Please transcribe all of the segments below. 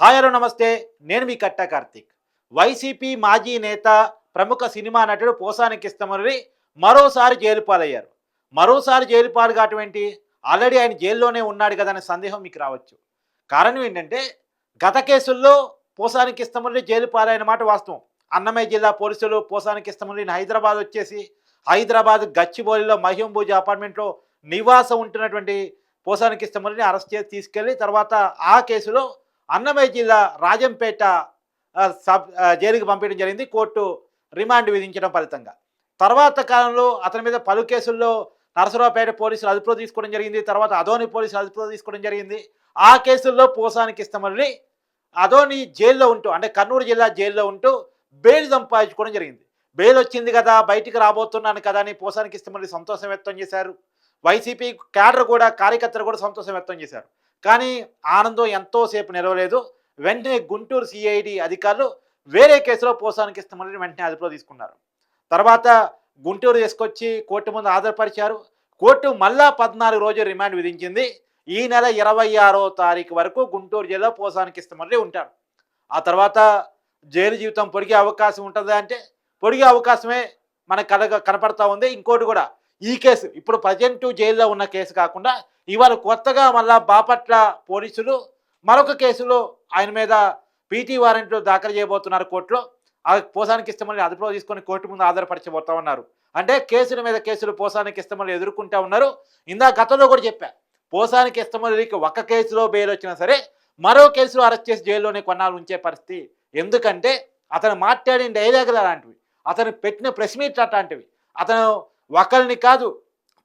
Hi hello నమస్తే. నేను మీ కట్ట కార్తిక్. వైసీపీ మాజీ నేత ప్రముఖ సినిమా నటుడు పోసానికి మరోసారి జైలు పాలయ్యారు. మరోసారి జైలు పాలు ఆల్రెడీ ఆయన జైల్లోనే ఉన్నాడు కదా అనే సందేహం మీకు రావచ్చు. కారణం ఏంటంటే గత కేసుల్లో పోసాని ఇష్టమని జైలు పాలైన మాట వాస్తవం. అన్నమయ్య జిల్లా పోలీసులు పోసానికి ఇష్టమని హైదరాబాద్ వచ్చేసి హైదరాబాద్ గచ్చిబౌలిలో మహింబూజ అపార్ట్మెంట్లో నివాసం ఉంటున్నటువంటి పోసాని ఇష్టమని అరెస్ట్ చేసి తీసుకెళ్ళి తర్వాత ఆ కేసులో అన్నమయ్య జిల్లా రాజంపేట సబ్ జైలుకి పంపించడం జరిగింది. కోర్టు రిమాండ్ విధించడం ఫలితంగా. తర్వాత కాలంలో అతని మీద పలు కేసుల్లో నరసరావుపేట పోలీసులు అదుపులో తీసుకోవడం జరిగింది. తర్వాత అదోని పోలీసులు అదుపులో తీసుకోవడం జరిగింది. ఆ కేసుల్లో పోసానికి ఇస్తామని అదోని జైల్లో ఉంటూ అంటే కర్నూలు జిల్లా జైల్లో ఉంటూ బెయిల్ సంపాదించుకోవడం జరిగింది. బెయిల్ వచ్చింది కదా బయటికి రాబోతున్నాను కదా అని పోసానికి ఇస్తామని సంతోషం వ్యక్తం చేశారు. వైసీపీ క్యాడర్ కూడా కార్యకర్తలు కూడా సంతోషం వ్యక్తం చేశారు. కానీ ఆనందం ఎంతోసేపు నిలవలేదు. వెంటనే గుంటూరు సిఐడి అధికారులు వేరే కేసులో పోసానికి ఇష్టమని వెంటనే అదుపులో తీసుకున్నారు. తర్వాత గుంటూరు తీసుకొచ్చి కోర్టు ముందు హాజరుపరిచారు. కోర్టు మళ్ళా పద్నాలుగు రోజులు రిమాండ్ విధించింది. ఈ నెల ఇరవై ఆరో తారీఖు వరకు గుంటూరు జిల్లా పోసానికి ఇష్టమని ఉంటారు. ఆ తర్వాత జైలు జీవితం పొడిగే అవకాశం ఉంటుంది అంటే పొడిగే అవకాశమే మనకు కలగ కనపడతా ఉంది. ఇంకోటి కూడా ఈ కేసు. ఇప్పుడు ప్రజెంట్ జైల్లో ఉన్న కేసు కాకుండా ఇవాళ కొత్తగా మళ్ళా బాపట్ల పోలీసులు మరొక కేసులో ఆయన మీద పీటీ వారెంట్లు దాఖలు చేయబోతున్నారు కోర్టులో. ఆ పోసానికి ఇష్టమని అదుపులో తీసుకొని కోర్టు ముందు ఆధారపరచబోతా ఉన్నారు. అంటే కేసుల మీద కేసులు పోసానికి ఇష్టమని ఎదుర్కొంటా ఉన్నారు. ఇందా గతంలో కూడా చెప్పా పోసానికి ఇష్టమని ఒక కేసులో బెయిల్ వచ్చినా సరే మరో కేసులో అరెస్ట్ చేసి జైల్లోనే కొన్నాళ్ళు ఉంచే పరిస్థితి. ఎందుకంటే అతను మాట్లాడిన డైలాగులు అలాంటివి అతను పెట్టిన ప్రెస్ మీట్లు అలాంటివి అతను ఒకరిని కాదు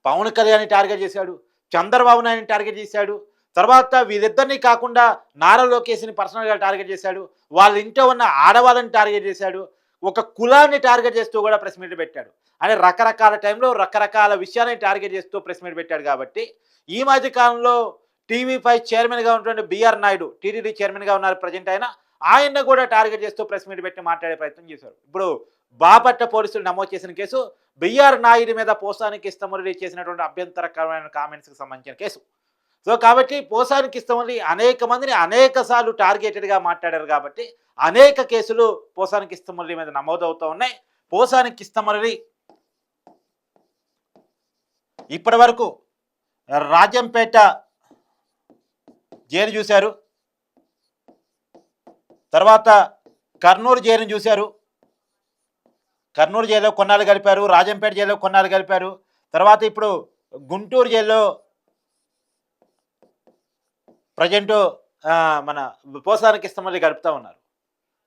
పవన్ కళ్యాణ్ని టార్గెట్ చేశాడు చంద్రబాబు నాయుడిని టార్గెట్ చేశాడు తర్వాత వీరిద్దరిని కాకుండా నారా లోకేష్ని పర్సనల్గా టార్గెట్ చేశాడు వాళ్ళ ఇంట్లో ఉన్న ఆడవాళ్ళని టార్గెట్ చేశాడు ఒక కులాన్ని టార్గెట్ చేస్తూ కూడా ప్రెస్ మీట్ పెట్టాడు. అంటే రకరకాల టైంలో రకరకాల విషయాలని టార్గెట్ చేస్తూ ప్రెస్ మీట్ పెట్టాడు కాబట్టి ఈ మధ్య కాలంలో టీవీ ఫైవ్ చైర్మన్గా ఉన్నటువంటి బిఆర్ నాయుడు టీటీడీ చైర్మన్గా ఉన్నారు ప్రజెంట్ ఆయన ఆయన కూడా టార్గెట్ చేస్తూ ప్రెస్ మీట్ పెట్టి మాట్లాడే ప్రయత్నం చేశారు. ఇప్పుడు బాపట్ల పోలీసులు నమోదు చేసిన కేసు బిఆర్ నాయుడు మీద పోసాని ఇష్టమని చేసినటువంటి అభ్యంతరకరమైన కామెంట్స్కి సంబంధించిన కేసు. సో కాబట్టి పోసాని ఇష్టమని అనేక మందిని అనేక సార్లు టార్గెటెడ్గా మాట్లాడారు కాబట్టి అనేక కేసులు పోసాని ఇష్టమల్లి మీద నమోదవుతూ ఉన్నాయి. పోసాని ఇష్టమల్లి ఇప్పటి వరకు రాజంపేట జైలు చూశారు. తర్వాత కర్నూలు జైలుని చూశారు. కర్నూలు జైల్లో కొన్నాళ్ళు గడిపారు రాజంపేట జైల్లో కొన్నాళ్ళు గడిపారు. తర్వాత ఇప్పుడు గుంటూరు జైల్లో ప్రజెంట్ మన పోసానికి ఇష్టమల్లి గడుపుతూ ఉన్నారు.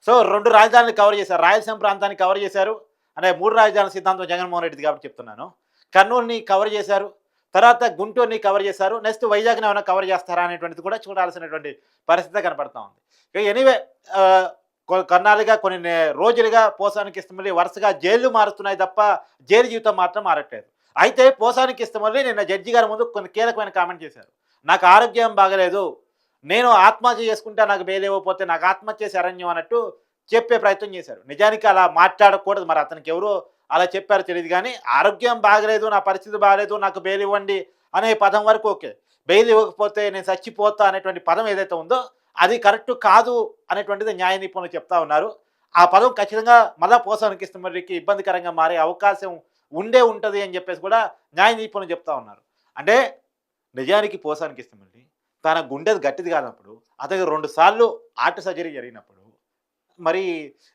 సో రెండు రాజధానులు కవర్ చేశారు. రాయలసీమ ప్రాంతాన్ని కవర్ చేశారు. అంటే మూడు రాజధానుల సిద్ధాంతం జగన్మోహన్ రెడ్డిది కాబట్టి చెప్తున్నాను. కర్నూలుని కవర్ చేశారు. తర్వాత గుంటూరుని కవర్ చేశారు. నెక్స్ట్ వైజాగ్ని ఏమైనా కవర్ చేస్తారా అనేటువంటిది కూడా చూడాల్సినటువంటి పరిస్థితి కనపడతా ఉంది. ఎనీవే కొన్నాళ్ళుగా కొన్ని రోజులుగా పోసానికి ఇష్టమల్లి వరుసగా జైలు మారుతున్నాయి తప్ప జైలు జీవితం మాత్రం మారట్లేదు. అయితే పోసానికి ఇష్టమల్లి నిన్న జడ్జి గారి ముందు కొన్ని కీలకమైన కామెంట్ చేశారు. నాకు ఆరోగ్యం బాగలేదు నేను ఆత్మహత్య చేసుకుంటే నాకు బెయిల్ నాకు ఆత్మహత్య శరణ్యం అన్నట్టు చెప్పే ప్రయత్నం చేశారు. నిజానికి అలా మాట్లాడకూడదు మరి అతనికి ఎవరు అలా చెప్పారు తెలియదు కానీ ఆరోగ్యం బాగలేదు నా పరిస్థితి బాగలేదు నాకు బెయిల్ ఇవ్వండి అనే పదం వరకు ఓకే. బెయిల్ ఇవ్వకపోతే నేను చచ్చిపోతా అనేటువంటి పదం ఏదైతే ఉందో అది కరెక్ట్ కాదు అనేటువంటిది న్యాయ నిపుణులు చెప్తా ఉన్నారు. ఆ పదం ఖచ్చితంగా మళ్ళా పోసానికి ఇష్టమరికి ఇబ్బందికరంగా మారే అవకాశం ఉండే ఉంటుంది అని చెప్పేసి కూడా న్యాయ నిపుణులు చెప్తా ఉన్నారు. అంటే నిజానికి పోసానికి తన గుండెది గట్టిది కానప్పుడు అతనికి రెండు సార్లు ఆర్ట్ సర్జరీ జరిగినప్పుడు మరి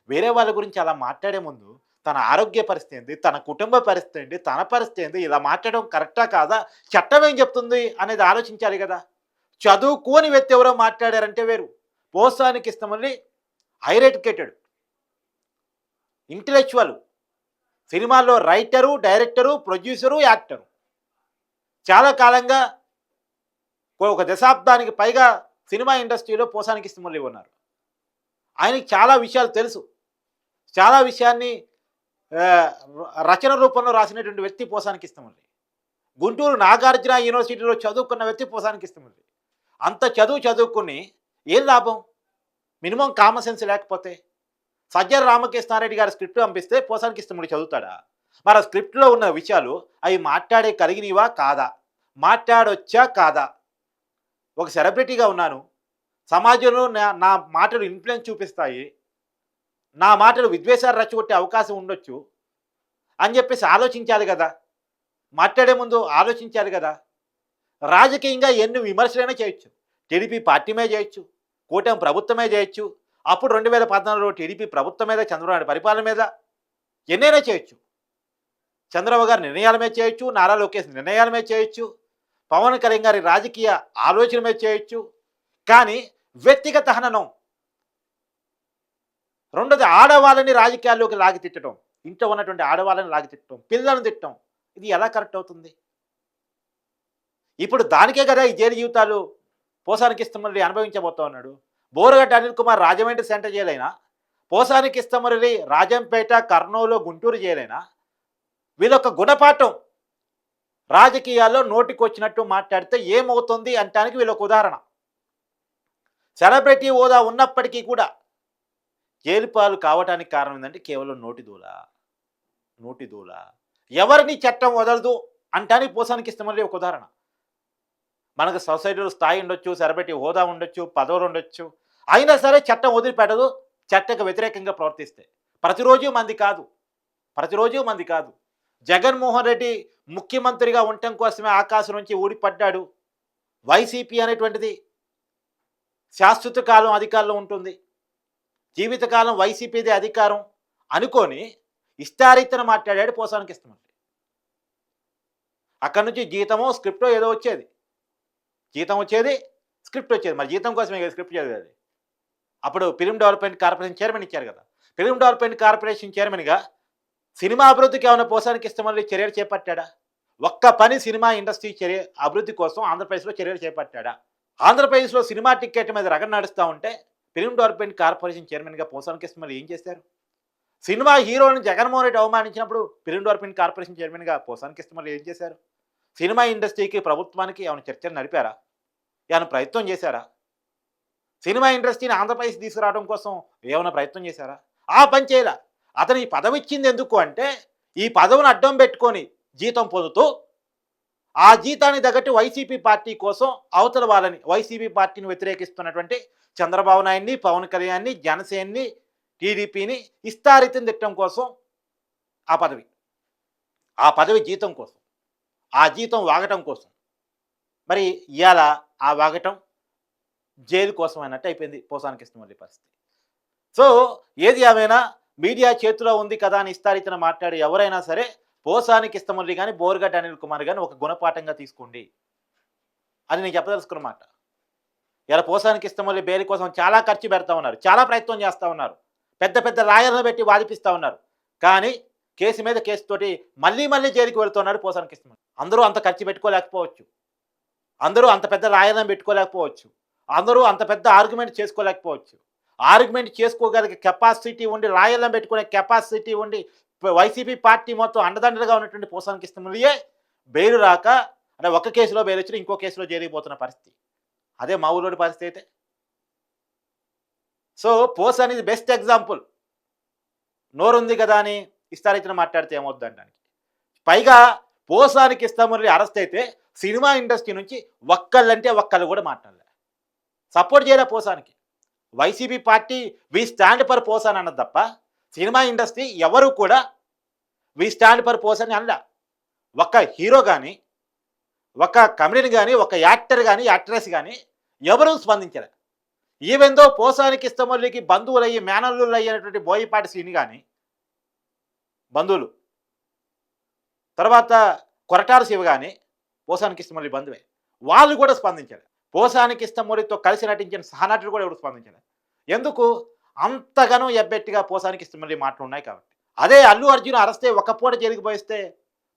వేరే వాళ్ళ గురించి అలా మాట్లాడే ముందు తన ఆరోగ్య పరిస్థితి ఏంటి తన కుటుంబ పరిస్థితి ఏంటి తన పరిస్థితి ఏంటి ఇలా మాట్లాడడం కరెక్టా కాదా చట్టం ఏం చెప్తుంది అనేది ఆలోచించాలి కదా. చదువుకోని వ్యక్తి ఎవరో మాట్లాడారంటే వేరు. ప్రోత్సాహానికి ఇస్తామని హైర్ ఎడ్యుకేటెడ్ ఇంటలెక్చువల్ సినిమాల్లో రైటరు డైరెక్టరు ప్రొడ్యూసరు యాక్టరు చాలా కాలంగా ఒక దశాబ్దానికి పైగా సినిమా ఇండస్ట్రీలో పోసానికి ఇష్టమల్లి ఉన్నారు ఆయనకి చాలా విషయాలు తెలుసు. చాలా విషయాన్ని రచన రూపంలో రాసినటువంటి వ్యక్తి పోసానికి ఇస్తామండి గుంటూరు నాగార్జున యూనివర్సిటీలో చదువుకున్న వ్యక్తి పోసానికి ఇస్తామండి అంత చదువు చదువుకుని ఏం లాభం? మినిమం కామన్ సెన్స్ లేకపోతే? సజ్జల రామకృష్ణారెడ్డి గారి స్క్రిప్ట్ పంపిస్తే పోసానికి ఇష్టముడు చదువుతాడా? మరి ఆ స్క్రిప్ట్లో ఉన్న విషయాలు అవి మాట్లాడే కలిగినవా కాదా? మాట్లాడొచ్చా కాదా? ఒక సెలబ్రిటీగా ఉన్నాను. సమాజంలో నా నా మాటలు ఇన్ఫ్లుయెన్స్ చూపిస్తాయి. నా మాటలు విద్వేషాలు రచ్చగొట్టే అవకాశం ఉండొచ్చు అని చెప్పేసి ఆలోచించాలి కదా? మాట్లాడే ముందు ఆలోచించాలి కదా? రాజకీయంగా ఎన్ని విమర్శలైనా చేయొచ్చు. టీడీపీ పార్టీమే చేయొచ్చు. కూటమి ప్రభుత్వమే చేయొచ్చు. అప్పుడు రెండు వేల పద్నాలుగులో టీడీపీ ప్రభుత్వం మీద చంద్రబాబు పరిపాలన మీద ఎన్నైనా చేయొచ్చు. చంద్రబాబు గారి నిర్ణయాల మీద చేయొచ్చు. నారా లోకేష్ నిర్ణయాల మీద చేయొచ్చు. పవన్ కళ్యాణ్ గారి రాజకీయ ఆలోచన మీద చేయొచ్చు. కానీ వ్యక్తిగత హననం రెండోది ఆడవాళ్ళని రాజకీయాల్లోకి లాగి తిట్టడం ఇంట్లో ఉన్నటువంటి ఆడవాళ్ళని లాగి తిట్టడం పిల్లలను తిట్టడం ఇది ఎలా కరెక్ట్ అవుతుంది? ఇప్పుడు దానికే కదా ఈ జైలు జీవితాలు పోసానికి ఇస్తామని అనుభవించబోతా ఉన్నాడు. బోరగడ్డ అనిల్ కుమార్ రాజమండ్రి సెంటర్ జైలైనా? పోసానికి ఇస్తామని రాజంపేట కర్నూలు గుంటూరు జైలైనా? వీళ్ళొక గుణపాఠం. రాజకీయాల్లో నోటికొచ్చినట్టు మాట్లాడితే ఏమవుతుంది అంటానికి వీళ్ళొక ఉదాహరణ. సెలబ్రిటీ హోదా ఉన్నప్పటికీ కూడా జైలు పాలు కావటానికి కారణం ఏంటంటే కేవలం నోటి దూల. నోటి దూల. ఎవరిని చట్టం వదలదు అంటానికి పోసానికి ఇస్తామని ఒక ఉదాహరణ. మనకు సొసైటీలో స్థాయి ఉండొచ్చు సరిపెట్టి హోదా ఉండొచ్చు పదవులు ఉండొచ్చు. అయినా సరే చట్టం వదిలిపెట్టదు చట్టకు వ్యతిరేకంగా ప్రవర్తిస్తే. ప్రతిరోజు మంది కాదు. ప్రతిరోజు మంది కాదు. జగన్మోహన్ రెడ్డి ముఖ్యమంత్రిగా ఉండటం కోసమే ఆకాశం నుంచి ఊడిపడ్డాడు. వైసీపీ అనేటువంటిది శాశ్వత కాలం అధికారంలో ఉంటుంది. జీవితకాలం వైసీపీదే అధికారం అనుకొని ఇష్టారీతన మాట్లాడాడు పోసానికి ఇష్టమండి అక్కడి నుంచి జీతమో స్క్రిప్టో ఏదో వచ్చేది. జీతం వచ్చేది స్క్రిప్ట్ వచ్చేది. మరి జీతం కోసమే కదా స్క్రిప్ట్ చదివేది అప్పుడు ఫిలిం డెవలప్మెంట్ కార్పొరేషన్ చైర్మన్ ఇచ్చారు కదా. ఫిలిం డెవలప్మెంట్ కార్పొరేషన్ చైర్మన్గా సినిమా అభివృద్ధికి ఏమైనా పోసానికి ఇష్టమని చర్యలు చేపట్టాడా? ఒక్క పని సినిమా ఇండస్ట్రీ చర్య అభివృద్ధి కోసం ఆంధ్రప్రదేశ్లో చర్యలు చేపట్టాడా? ఆంధ్రప్రదేశ్లో సినిమా టికెట్ మీద రగం నడుస్తూ ఉంటే ఫిలిం డెవలప్మెంట్ కార్పొరేషన్ చైర్మన్గా పోసానికి ఇష్టమని ఏం చేశారు సినిమా హీరోని జగన్మోహన్ రెడ్డి అవమానించినప్పుడు ఫిలిం డెవలప్మెంట్ కార్పొరేషన్ చైర్మన్గా పోసానికి ఇష్టమని ఏం చేశారు? సినిమా ఇండస్ట్రీకి ప్రభుత్వానికి ఏమైనా చర్చలు నడిపారా? ఏమైనా ప్రయత్నం చేశారా? సినిమా ఇండస్ట్రీని ఆంధ్రప్రదేశ్ తీసుకురావడం కోసం ఏమైనా ప్రయత్నం చేశారా? ఆ పని చేయరా అతను ఈ పదవి ఇచ్చింది ఎందుకు అంటే ఈ పదవిని అడ్డం పెట్టుకొని జీతం పొందుతూ ఆ జీతాన్ని తగ్గట్టు వైసీపీ పార్టీ కోసం అవతల వాళ్ళని వైసీపీ పార్టీని వ్యతిరేకిస్తున్నటువంటి చంద్రబాబు నాయుడిని పవన్ కళ్యాణ్ని జనసేన్ని టీడీపీని ఇస్తారితం తిట్టడం కోసం ఆ పదవి. ఆ పదవి జీతం కోసం. ఆ జీతం వాగటం కోసం. మరి ఇవాళ ఆ వాగటం జైలు కోసం అన్నట్టు అయిపోయింది పోసానికి ఇష్టమల్లి పరిస్థితి. సో ఏది ఏమైనా మీడియా చేతిలో ఉంది కదా అని ఇస్తారితన మాట్లాడి ఎవరైనా సరే పోసానికి ఇస్తమల్లి కానీ బోర్గడ్డ అనిల్ కుమార్ కానీ ఒక గుణపాఠంగా తీసుకోండి. అని నేను చెప్పదలుచుకున్నమాట ఇలా పోసానికి ఇస్తమల్లి బేరీ కోసం చాలా ఖర్చు పెడతా ఉన్నారు. చాలా ప్రయత్నం చేస్తూ ఉన్నారు. పెద్ద పెద్ద లాయర్లను పెట్టి వాదిపిస్తూ ఉన్నారు. కానీ కేసు మీద కేసుతోటి మళ్ళీ మళ్ళీ జైలుకి వెళ్తున్నాడు పోసానికి ఇస్తమల్లి అందరూ అంత ఖర్చు పెట్టుకోలేకపోవచ్చు. అందరూ అంత పెద్ద లాయర్లను పెట్టుకోలేకపోవచ్చు. అందరూ అంత పెద్ద ఆర్గ్యుమెంట్ చేసుకోలేకపోవచ్చు. ఆర్గ్యుమెంట్ చేసుకోగలిగే కెపాసిటీ ఉండి రాయలం పెట్టుకునే కెపాసిటీ ఉండి వైసీపీ పార్టీ మొత్తం అండదండలుగా ఉన్నటువంటి పోసానికి ఇస్తున్నదియే బెయిల్ రాక అంటే ఒక కేసులో బెయిల్ వచ్చి ఇంకో కేసులో జరిగిపోతున్న పరిస్థితి. అదే మా ఊళ్ళోని పరిస్థితి అయితే. సో పోస్ అనేది బెస్ట్ ఎగ్జాంపుల్ నోరుంది కదా అని ఇస్తారిచ్చిన మాట్లాడితే ఏమవుద్ది పైగా పోసానికి ఇస్తామని అరెస్ట్ అయితే సినిమా ఇండస్ట్రీ నుంచి ఒక్కళ్ళంటే ఒక్కళ్ళు కూడా మాట్లాడలే. సపోర్ట్ చేయలే పోసానికి. YCP party we stand for పోసాన్ అన్నది తప్ప సినిమా ఇండస్ట్రీ ఎవరు కూడా వి స్టాండ్ ఫర్ పోసాన్ అనలే. ఒక హీరో కానీ ఒక కమెడీని కానీ ఒక యాక్టర్ కానీ యాక్ట్రెస్ కానీ ఎవరూ స్పందించలే. ఈవెందో పోసానికి ఇష్టమల్లికి బంధువులయ్యి మేనల్లు అయ్యేటువంటి బోయపాటి సీని కానీ బంధువులు తర్వాత కొరటారు శివ కానీ పోసానికి ఇష్టమల్లి బంధువే. వాళ్ళు కూడా స్పందించారు పోసానికి ఇష్టమల్లితో కలిసి నటించిన సహనటుడు కూడా ఎవరు స్పందించారు ఎందుకు? అంతగానో ఎబ్బెట్టిగా పోసానికి ఇష్టమల్లి మాటలు ఉన్నాయి కాబట్టి. అదే అల్లు అర్జున్ అరెస్తే ఒక పూట జైలుకి పోయిస్తే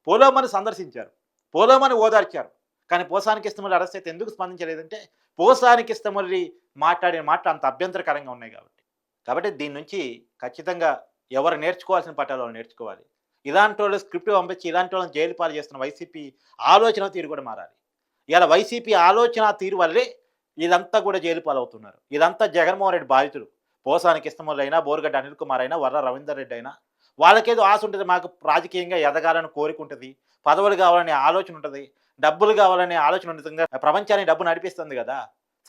పోలోమని సందర్శించారు. పోలోమని ఓదార్చారు. కానీ పోసానికి ఇష్టమల్లి అరెస్ట్ అయితే ఎందుకు స్పందించలేదంటే పోసానికి ఇష్టమల్లి మాట్లాడిన మాటలు అంత అభ్యంతరకరంగా ఉన్నాయి కాబట్టి. కాబట్టి దీని నుంచి ఖచ్చితంగా ఎవరు నేర్చుకోవాల్సిన పట్టాలు వాళ్ళు నేర్చుకోవాలి. ఇలాంటి వాళ్ళు స్క్రిప్ట్ పంపించి ఇలాంటి వాళ్ళని జైలు పాలు చేస్తున్న వైసీపీ ఆలోచన తీరు కూడా మారాలి. ఇలా వైసీపీ ఆలోచన తీరు వల్లే ఇదంతా కూడా జైలు పాలవుతున్నారు. ఇదంతా జగన్మోహన్ రెడ్డి బాధితులు పోసానికి ఇష్టమల్లి అయినా బోరగడ్డ అనిల్ కుమార్ అయినా వర్ర రవీందర్ రెడ్డి అయినా వాళ్ళకేదో ఆశ ఉంటుంది మాకు రాజకీయంగా ఎదగాలని కోరిక ఉంటుంది పదవులు కావాలనే ఆలోచన ఉంటుంది డబ్బులు కావాలనే ఆలోచన ఉంటుంది ప్రపంచాన్ని డబ్బు నడిపిస్తుంది కదా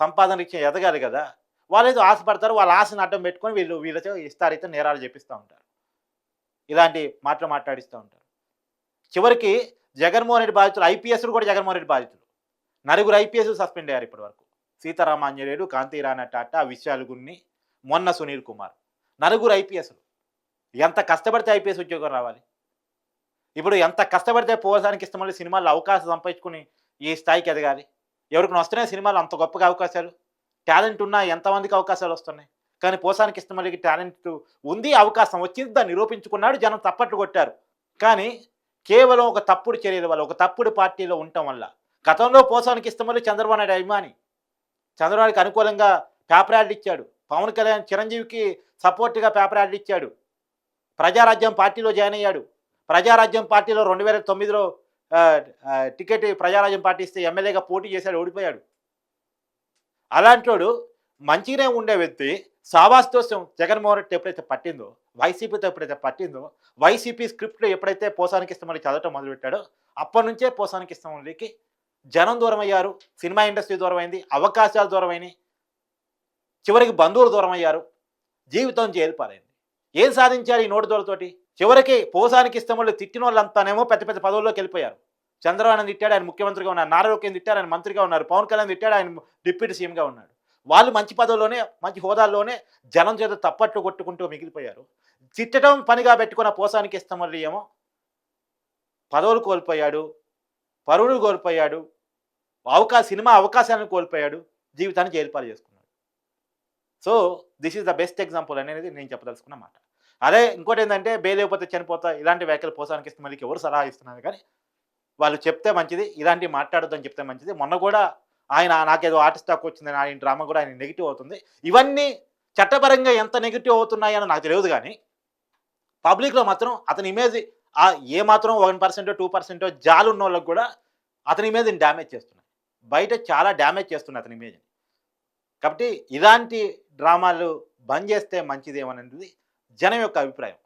సంపాదన ఇచ్చే ఎదగాలి కదా వాళ్ళు ఏదో ఆశపడతారు వాళ్ళ ఆశను అడ్డం పెట్టుకొని వీళ్ళు వీళ్ళతో ఇస్తారైతే నేరాలు చేపిస్తూ ఉంటారు. ఇలాంటి మాటలు మాట్లాడిస్తూ ఉంటారు. చివరికి జగన్మోహన్ రెడ్డి బాధితులు ఐపీఎస్లు కూడా జగన్మోహన్ రెడ్డి బాధితులు. నలుగురు ఐపీఎస్ సస్పెండ్ అయ్యారు ఇప్పటి వరకు సీతారామాంజనేయుడు కాంతిరాణ టాటా విశాలుగున్ని మొన్న సునీల్ కుమార్. నలుగురు ఐపీఎస్లు ఎంత కష్టపడితే ఐపీఎస్ ఉద్యోగం రావాలి? ఇప్పుడు ఎంత కష్టపడితే పోవడానికి ఇష్టమని సినిమాల్లో అవకాశం సంపాదించుకుని ఈ స్థాయికి ఎదగాలి? ఎవరికి వస్తున్నాయి సినిమాలు అంత గొప్పగా అవకాశాలు. టాలెంట్ ఉన్నా ఎంతమందికి అవకాశాలు వస్తున్నాయి? కానీ పోసానికి ఇష్టమల్లికి టాలెంట్ ఉంది అవకాశం వచ్చింది దాన్ని నిరూపించుకున్నాడు జనం తప్పట్లు కొట్టారు. కానీ కేవలం ఒక తప్పుడు చర్యల వల్ల ఒక తప్పుడు పార్టీలో ఉండటం వల్ల గతంలో పోసానికి ఇష్టమల్లి చంద్రబాబు నాయుడు అభిమాని. చంద్రబాబుకి అనుకూలంగా పేపర్ యాడ్లు ఇచ్చాడు. పవన్ కళ్యాణ్ చిరంజీవికి సపోర్ట్గా పేపర్ యాడ్లు ఇచ్చాడు. ప్రజారాజ్యం పార్టీలో జాయిన్ అయ్యాడు. ప్రజారాజ్యం పార్టీలో రెండు వేల తొమ్మిదిలో టికెట్ ప్రజారాజ్యం పార్టీ ఇస్తే ఎమ్మెల్యేగా పోటీ చేశాడు ఓడిపోయాడు. అలాంటోడు మంచిగానే ఉండే వ్యక్తి సావాస్తోసం జగన్మోహన్ రెడ్డి ఎప్పుడైతే పట్టిందో వైసీపీతో ఎప్పుడైతే పట్టిందో వైసీపీ స్క్రిప్ట్లో ఎప్పుడైతే పోసానికి ఇస్తామని చదవటం మొదలుపెట్టాడో అప్పటి నుంచే పోసానికి ఇష్టమల్లికి జనం దూరం అయ్యారు సినిమా ఇండస్ట్రీ దూరం అయింది అవకాశాలు దూరం అయినాయి చివరికి బంధువులు దూరం అయ్యారు జీవితం జైలుపాలైంది ఏం సాధించారు ఈ నోటు దూరతోటి? చివరికి పోసానికి ఇష్టములు తిట్టిన వాళ్ళంతానేమో పెద్ద పెద్ద పదవుల్లోకి వెళ్ళిపోయారు. చంద్రబాబు తిట్టాడు ఆయన ముఖ్యమంత్రిగా ఉన్నారు నారా లోకేష్ తిట్టాడు ఆయన మంత్రిగా ఉన్నారు పవన్ కళ్యాణ్ తిట్టాడు ఆయన డిప్యూటీ సీఎంగా ఉన్నాడు. వాళ్ళు మంచి పదవుల్లోనే మంచి హోదాల్లోనే జనం చేత తప్పట్లు కొట్టుకుంటూ మిగిలిపోయారు. తిట్టడం పనిగా పెట్టుకున్న పోసానికి ఇష్టమల్లి ఏమో పదవులు కోల్పోయాడు పరువులు కోల్పోయాడు అవకాశ సినిమా అవకాశాలను కోల్పోయాడు జీవితాన్ని జైలుపాలు చేసుకున్నాడు. So this is the best example అనేది నేను చెప్పదలుచుకున్న మాట. అదే ఇంకోటి ఏంటంటే బేలేకపోతే అయిపోతే చనిపోతా ఇలాంటి వ్యాఖ్యలు పోసానికి ఇస్తే మళ్ళీ ఎవరు సలహా ఇస్తున్నారు? కానీ వాళ్ళు చెప్తే మంచిది ఇలాంటివి మాట్లాడొద్దని చెప్తే మంచిది. మొన్న కూడా ఆయన నాకేదో ఆర్టిస్ట్ టాక్ వచ్చిందని ఆయన డ్రామా కూడా ఆయన నెగిటివ్ అవుతుంది. ఇవన్నీ చట్టపరంగా ఎంత నెగిటివ్ అవుతున్నాయని నాకు తెలియదు కానీ పబ్లిక్లో మాత్రం అతని ఇమేజ్ ఆ ఏ మాత్రం వన్ పర్సెంటో టూ పర్సెంటో జాలు ఉన్న వాళ్ళకి కూడా అతని ఇమేజ్ని డ్యామేజ్ చేస్తున్నాయి. బయట చాలా డ్యామేజ్ చేస్తున్నాయి అతని ఇమేజ్ని కాబట్టి ఇలాంటి డ్రామాలు బంద్ చేస్తే మంచిదేమనేది జనం యొక్క అభిప్రాయం.